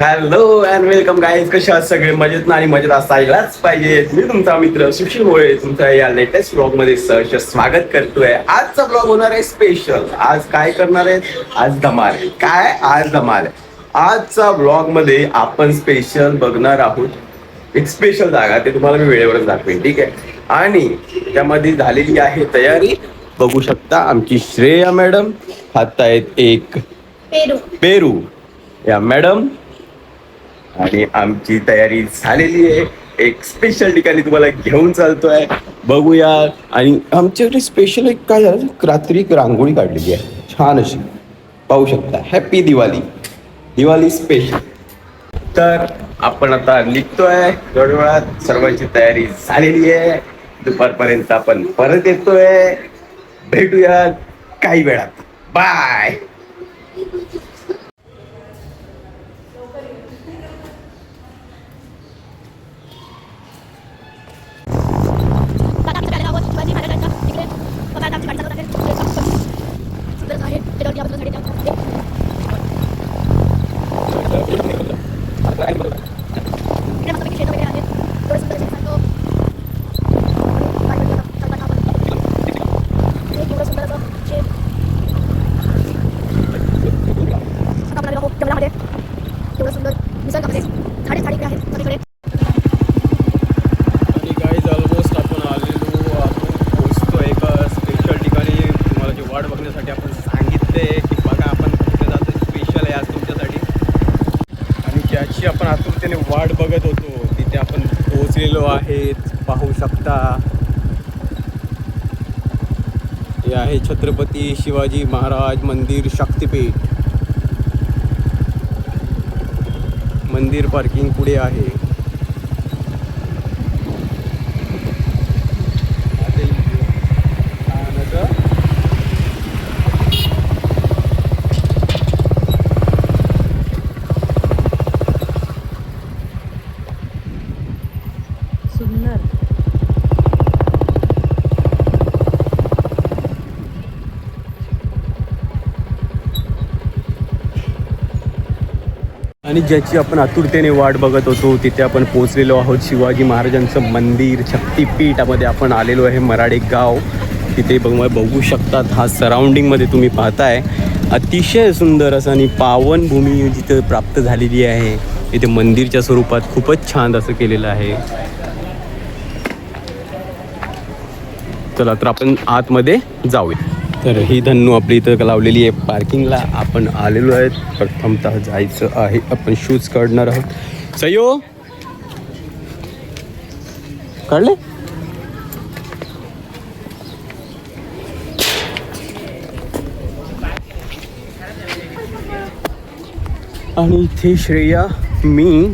Hello and welcome guys कशा आहात सगळे? मजेत ना आणि मजेत असायलाच पाहिजे. मी तुमचा मित्र सुशील मोळे तुमच्या या लेटेस्ट ब्लॉगमध्ये सहर्ष स्वागत करतोय. आजचा ब्लॉग होणार आहे स्पेशल आज काय करणार आहे आज धमाल आहे. काय? आज धमाल आहे. आजचा ब्लॉगमध्ये आपण स्पेशल बघणार आहोत. एक स्पेशल जागा. ते तुम्हाला मी वेळेवरच दाखवेन. ठीक आहे? आणि त्यामध्ये झालेली आहे तयारी. बघू शकता आमची श्रेया मॅडम. खात आहेत एक पेरू. पेरू. या मॅडम आणि आमची तयारी झालेली आहे. एक स्पेशल ठिकाणी तुम्हाला घेऊन चालतोय. बघूया. आणि आमच्याकडे स्पेशल एक काय झालं? रात्री एक रांगोळी काढलेली आहे. छान अशी. पाहू शकता. हॅपी दिवाळी दिवाळी स्पेशल तर आपण आता निघतोय. थोड्या वेळात सर्वांची तयारी झालेली आहे. दुपारपर्यंत आपण परत येतोय. भेटूया काही वेळात. बाय आणि गाईज ऑलमोस्ट आपण आलेलो आपण पोहोचतो एका स्पेशल ठिकाणी तुम्हाला जी वाट बघण्यासाठी आपण सांगितले की बघा आपण कुठे जातो स्पेशल आहे आज तुमच्यासाठी आणि ज्याची आपण आतुरतेने वाट बघत होतो तिथे आपण पोहोचलेलो आहेत पाहू शकता. हे आहे छत्रपती शिवाजी महाराज मंदिर शक्तिपीठ. मंदिर पार्किंग पुढे आहे आता इथे छान असं सुंदर आणि ज्याची आपण आतुरतेने वाट बघत होतो तिथे आपण पोहोचलेलो आहोत. शिवाजी महाराजांचं मंदिर शक्तिपीठामध्ये आपण आलेलो आहे मराडे गाव. तिथे बघ बघू शकतात हा सराउंडिंगमध्ये तुम्ही पाहताय. अतिशय सुंदर असं आणि पावनभूमी जिथं प्राप्त झालेली आहे इथे मंदिरच्या स्वरूपात खूपच छान असं केलेलं आहे. चला तर आपण आतमध्ये जाऊया. तर ही धन्नू आपली इथं लावलेली आहे पार्किंगला आपण आलेलो आहेत. प्रथमतः जायचं आहे. आपण शूज काढणार आहोत. सयो! काढले? आणि इथे श्रेया मी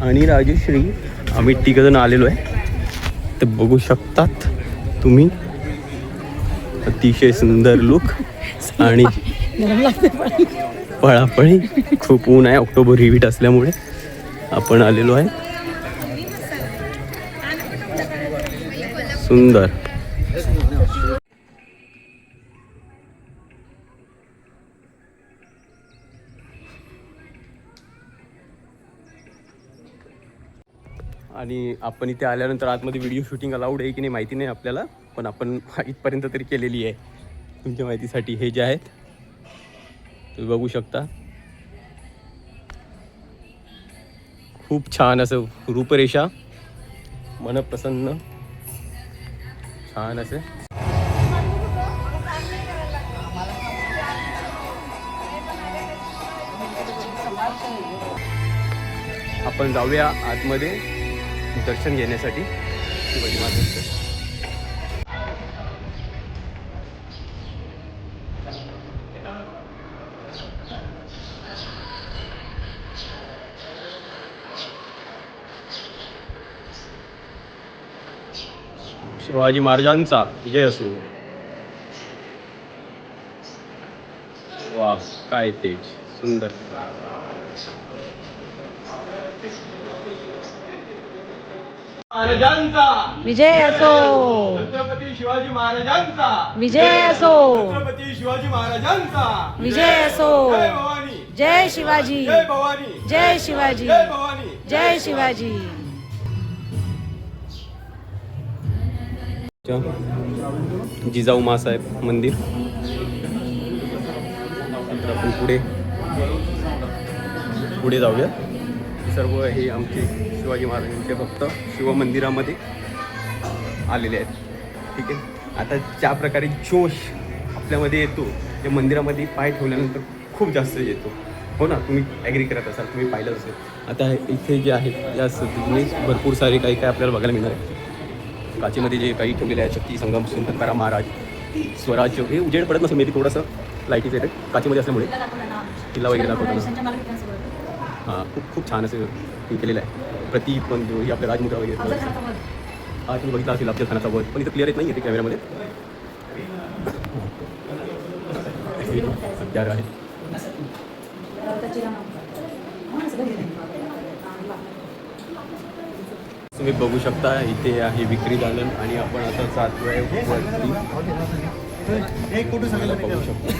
आणि राजश्री आम्ही तिघजण आलेलो आहे. तर बघू शकतात तुम्ही. अतिशय सुंदर लुक आणि पळापळी. खूप ऊन आहे. ऑक्टोबर रिव्हीट असल्यामुळे आपण आलेलो आहे. सुंदर. आणि आपण इथे आल्यानंतर आतमध्ये व्हिडिओ शूटिंग अलाउड आहे की नाही माहिती नाही आपल्याला. पण आपण इथपर्यंत तरी केलेली आहे. तुमच्या माहितीसाठी हे जे आहेत तुम्ही बघू शकता. खूप छान असं रूपरेषा मनप्रसन्न छान असे. आपण जाऊया आतमध्ये दर्शन घेण्यासाठी. शिवाजी महाराजांचं शिवाजी महाराजांचा विजय असो. वा काय तेज सुंदर. महाराजांचा. विजय असो. छत्रपती शिवाजी महाराजांचा. विजय असो. छत्रपती शिवाजी महाराजांचा. विजय असो. जय भवानी. जय शिवाजी. जय भवानी. जय शिवाजी. जय भवानी. जय शिवाजी. जिजाऊ मासाहेब मंदिर. नंतर आपण पुढे. पुढे जाऊया. सर्व हे आमचे शिवाजी महाराजांचे भक्त शिवमंदिरामध्ये आलेले आहेत. ठीक आहे? आता ज्या प्रकारे जोश आपल्यामध्ये येतो त्या मंदिरामध्ये पाय ठेवल्यानंतर खूप जास्त येतो. हो ना? तुम्ही ॲग्री करत असाल तुम्ही पाहिलं असेल. आता इथे जे आहे या सद्धीने भरपूर सारे काही काय आपल्याला बघायला मिळणार आहे. काचेमध्ये जे काही ठेवलेले आहे शक्ती संगम सुंदरकारा महाराज स्वराज्य हे उजेड पडत नसेल मी थोडंसं लाईटीचं येते काचेमध्ये असल्यामुळे. किल्ला वगैरे दाखवताना हां खूप खूप छान असं हे केलेलं आहे. प्रती पण जो ही आपल्या राजमुद्रा वगैरे हा तुम्ही बघितला असेल आपल्या खानाचा वध पण इथं क्लिअर येत नाही येते कॅमेऱ्यामध्ये हत्यार आहे. तुम्ही बघू शकता इथे आहे विक्री दालन आणि आपण आता बघू शकतो.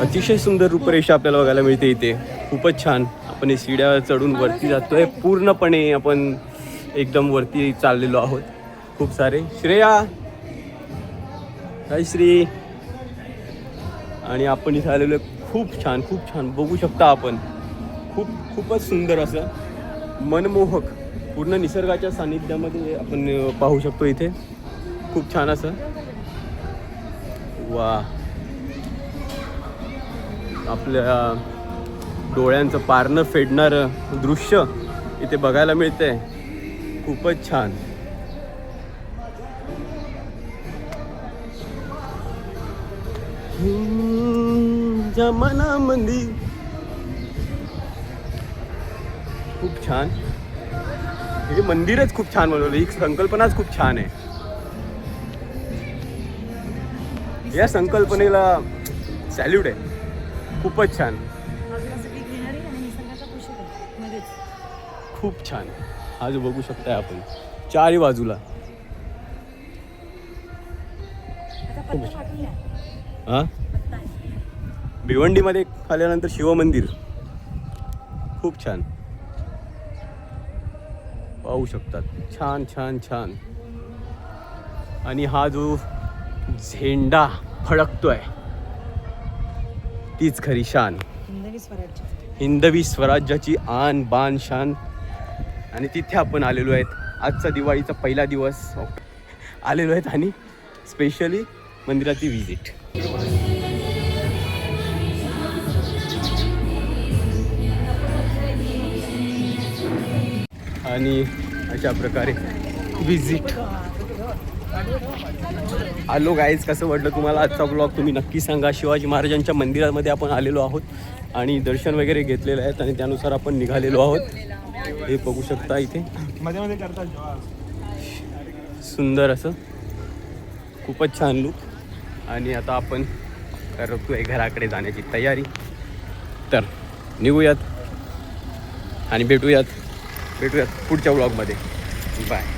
अतिशय सुंदर रूपरेषा आपल्याला बघायला मिळते इथे. खूपच छान. आपण हे शिड्या चढून वरती जातोय. पूर्णपणे आपण एकदम वरती चाललेलो आहोत. खूप सारे. श्रेया! हाय श्री आणि आपण इथे आलेलो. खूप छान खूप छान. बघू शकता आपण. खूप खूपच सुंदर असं. मनमोहक पूर्ण निसर्गाच्या सानिध्यामध्ये आपण पाहू शकतो इथे. खूप छान असं. वा. आपल्या डोळ्यांचं पारणं फेडणारं दृश्य इथे बघायला मिळतंय. खूपच छान. हम्म, जमानामंदी खूप छान. हे मंदिरच खूप छान बनवलं. ही संकल्पनाच खूप छान आहे. या संकल्पनेला सॅल्यूट आहे. खूपच छान. खूप छान. आज बघू शकताय आपण. चारही बाजूला. हा? भिवंडीमध्ये आल्यानंतर शिवमंदिर. खूप छान. पाहू शकतात. छान छान छान. आणि हा जो झेंडा फडकतोय तीच खरी शान. हिंदवी स्वराज्य. हिंदवी स्वराज्याची आन बान शान. आणि तिथे आपण आलेलो आहेत. आजचा दिवाळीचा पहिला दिवस. आलेलो आहेत आणि स्पेशली मंदिराची व्हिजिट आणि अशा प्रकारे व्हिजिट आलो गाईज कसं वाटलं तुम्हाला आजचा ब्लॉग तुम्ही नक्की सांगा. शिवाजी महाराजांच्या मंदिरामध्ये आपण आलेलो आहोत आणि दर्शन वगैरे घेतलेलं आहेत आणि त्यानुसार आपण निघालेलो आहोत. हे बघू शकता इथे. सुंदर असं. खूपच छान लुक आणि आता आपण करतोय घराकडे जाण्याची तयारी. तर निघूयात आणि भेटूयात. भेटूयात पुढच्या ब्लॉगमध्ये बाय